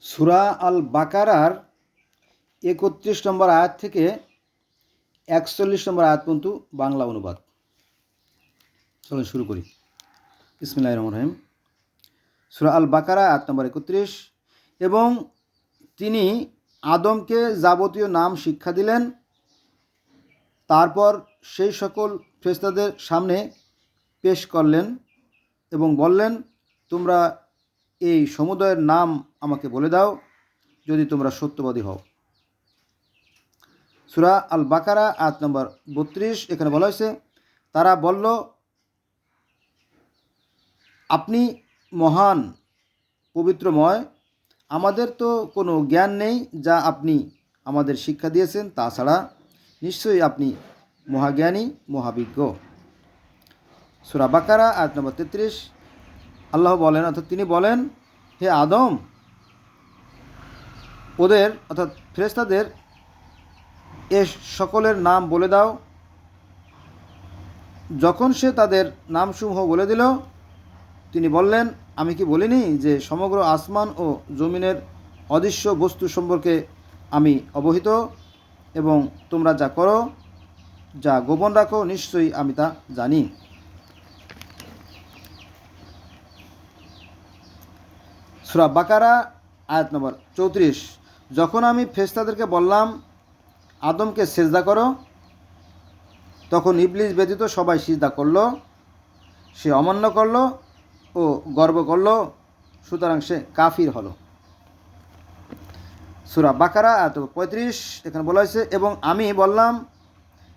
সুরা আল বাকারার একত্রিশ নম্বর আয়াত থেকে একচল্লিশ নম্বর আয়াত পর্যন্ত বাংলা অনুবাদ। চলুন শুরু করি। ইসমিল্লাহ রহমান রহিম। সুরা আল বাকারা আয়াত নম্বর একত্রিশ। এবং তিনি আদমকে যাবতীয় নাম শিক্ষা দিলেন। তারপর সেই সকল ফেস্তাদের সামনে পেশ করলেন এবং বললেন, তোমরা এই সমুদয়ের নাম আমাকে বলে দাও, যদি তোমরা সত্যবাদী হও। সুরা আল বাকারা আয়াত নম্বর বত্রিশ, এখানে বলা হয়েছে, তারা বলল, আপনি মহান, পবিত্রময়, আমাদের তো কোনো জ্ঞান নেই যা আপনি আমাদের শিক্ষা দিয়েছেন তাছাড়া নিশ্চয়ই আপনি মহাজ্ঞানী, মহাবিজ্ঞ। সুরা বাকারা, আয়াত নম্বর তেত্রিশ, আল্লাহ বলেন, অর্থাৎ তিনি বলেন হে আদম, ওদের, অর্থাৎ ফেরেস্তাদের এ সকলের নাম বলে দাও। যখন সে তাদের নামসমূহ বলে দিল, তিনি বললেন, আমি কি বলিনি যে সমগ্র আসমান ও জমিনের অদৃশ্য বস্তু সম্পর্কে আমি অবহিত এবং তোমরা যা করো, যা গোপন রাখো, নিশ্চয়ই আমি তা জানি। সুরা বাকারা, আয়াত নম্বর চৌত্রিশ। যখন আমি ফেস্তাদেরকে বললাম, আদমকে সেজদা করো, তখন ইবলিস ব্যতীত সবাই সিজদা করল, সে অমান্য করল ও গর্ব করল, সুতরাং সে কাফির হলো। সুরা বাকারা এত পঁয়ত্রিশ, এখানে বলা হয়েছে, এবং আমি বললাম,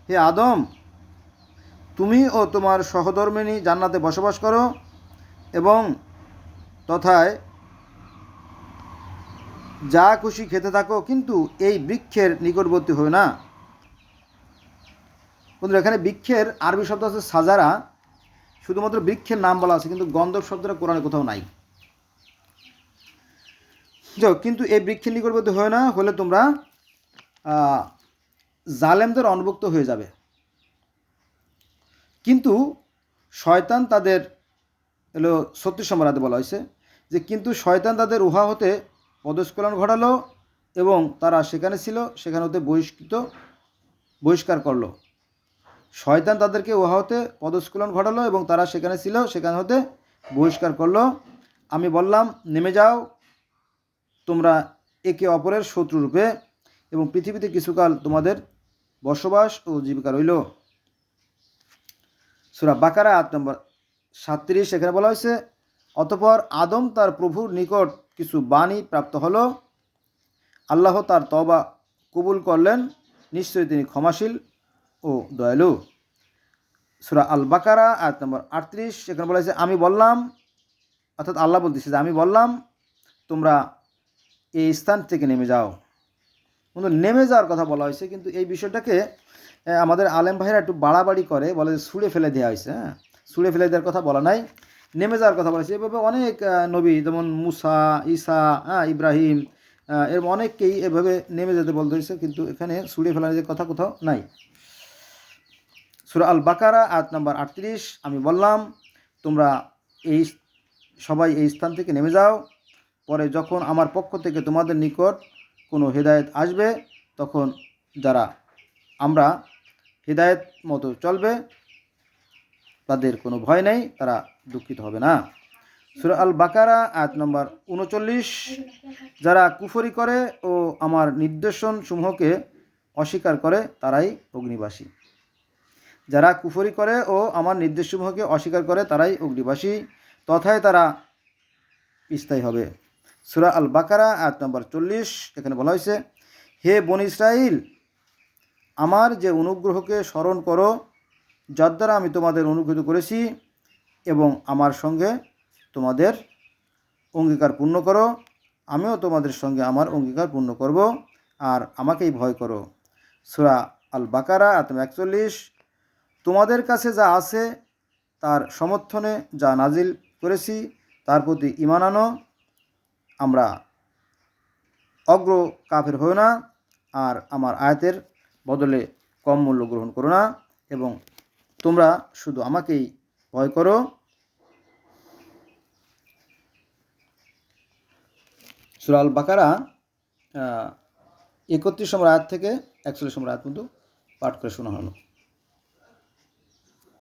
হে আদম, তুমি ও তোমার সহধর্মিনী জান্নাতে বসবাস করো এবং তথায় যা খুশি খেতে থাকো, কিন্তু এই বৃক্ষের নিকটবর্তী হয় না। বন্ধুরা, এখানে বৃক্ষের আরবি শব্দ আছে সাজারা। শুধুমাত্র বৃক্ষের নাম বলা আছে, কিন্তু গন্ধব শব্দটা কোরআনে কোথাও নাই। কিন্তু এই বৃক্ষের নিকটবর্তী হয় না, হলে তোমরা জালেমদের অনভুক্ত হয়ে যাবে। কিন্তু শয়তান তাদের, এলো সত্যি সম্রাতে বলা হয়েছে যে, কিন্তু শয়তান তাদের উহা হতে পদস্খলন ঘটালো এবং তারা সেখানে ছিল, সেখানে হতে বহিষ্কৃত, বহিষ্কার করল। শয়তান তাদেরকে উহা হতে পদস্খলন ঘটালো এবং তারা সেখানে ছিল, সেখানে হতে বহিষ্কার করল। আমি বললাম, নেমে যাও, তোমরা একে অপরের শত্রুরূপে এবং পৃথিবীতে কিছুকাল তোমাদের বসবাস ও জীবিকা রইল। সুরা বাকারা আট নম্বর সাতত্রিশ, এখানে বলা হয়েছে, অতপর আদম তার প্রভুর নিকট কিছু বাণী প্রাপ্ত হলো। আল্লাহ তার তবা কবুল করলেন। নিশ্চয়ই তিনি ক্ষমাশীল ও দয়ালু। সুরা আল বাকারা আয়াত নম্বর আটত্রিশ এখানে বলা হয়েছে, আমি বললাম, অর্থাৎ আল্লাহ বলতেছে যে, আমি বললাম, তোমরা এই স্থান থেকে নেমে যাও। কিন্তু নেমে যাওয়ার কথা বলা হয়েছে, কিন্তু এই বিষয়টাকে আমাদের আলেম ভাইরা একটু বাড়াবাড়ি করে, বলে যে ছুঁড়ে ফেলে দেওয়া হয়েছে হ্যাঁ? ছুঁড়ে ফেলে দেওয়ার কথা বলা নাই। নেমে যাওয়ার কথা বলেছে। এভাবে অনেক নবী, যেমন মুসা, ঈসা হ্যাঁ ইব্রাহিম এরকম অনেককেই এভাবে নেমে যেতে বলতে হয়েছে, কিন্তু এখানে ছুঁড়ে ফেলার যে কথা কোথাও নাই। সুরা আল বাকারা আয়াত নাম্বার আটত্রিশ, আমি বললাম, তোমরা এই সবাই এই স্থান থেকে নেমে যাও। পরে যখন আমার পক্ষ থেকে তোমাদের নিকট কোনো হেদায়েত আসবে, তখন যারা, আমরা হেদায়েত মতো চলবে তাদের কোনো ভয় নেই, তারা দুঃখিত হবে না। সুরা আল বাকারা আয়াত নম্বর উনচল্লিশ। যারা কুফরি করে ও আমার নির্দেশন সমূহকে অস্বীকার করে, তারাই অগ্নিবাসী। যারা কুফরি করে ও আমার নির্দেশসমূহকে অস্বীকার করে, তারাই অগ্নিবাসী। তথায় তারা স্থায়ী হবে। সুরা আল বাকারা আয়াত নম্বর চল্লিশ, এখানে বলা হয়েছে, হে বন ইসরাইল আমার যে অনুগ্রহকে স্মরণ করো যার দ্বারা আমি তোমাদের অনুগ্রহিত করেছি এবং আমার সঙ্গে তোমাদের অঙ্গীকার পূর্ণ করো। আমিও তোমাদের সঙ্গে আমার অঙ্গীকার পূর্ণ করব। আর আমাকেই ভয় করো। সুরা আল বাকারা আতম একচল্লিশ। তোমাদের কাছে যা আছে, তার সমর্থনে যা নাজিল করেছি, তার প্রতি ইমান আনো। আমরা অগ্র কাফের হও না, আর আমার আয়াতের বদলে কম মূল্য গ্রহণ করো না এবং তোমরা শুধু আমাকেই ভয় করো। সুরাল বাকারা একত্রিশ নম্বর আয়াত থেকে একচল্লিশ নম্বর আয়াত পর্যন্ত পাঠ করে শোনা হলো।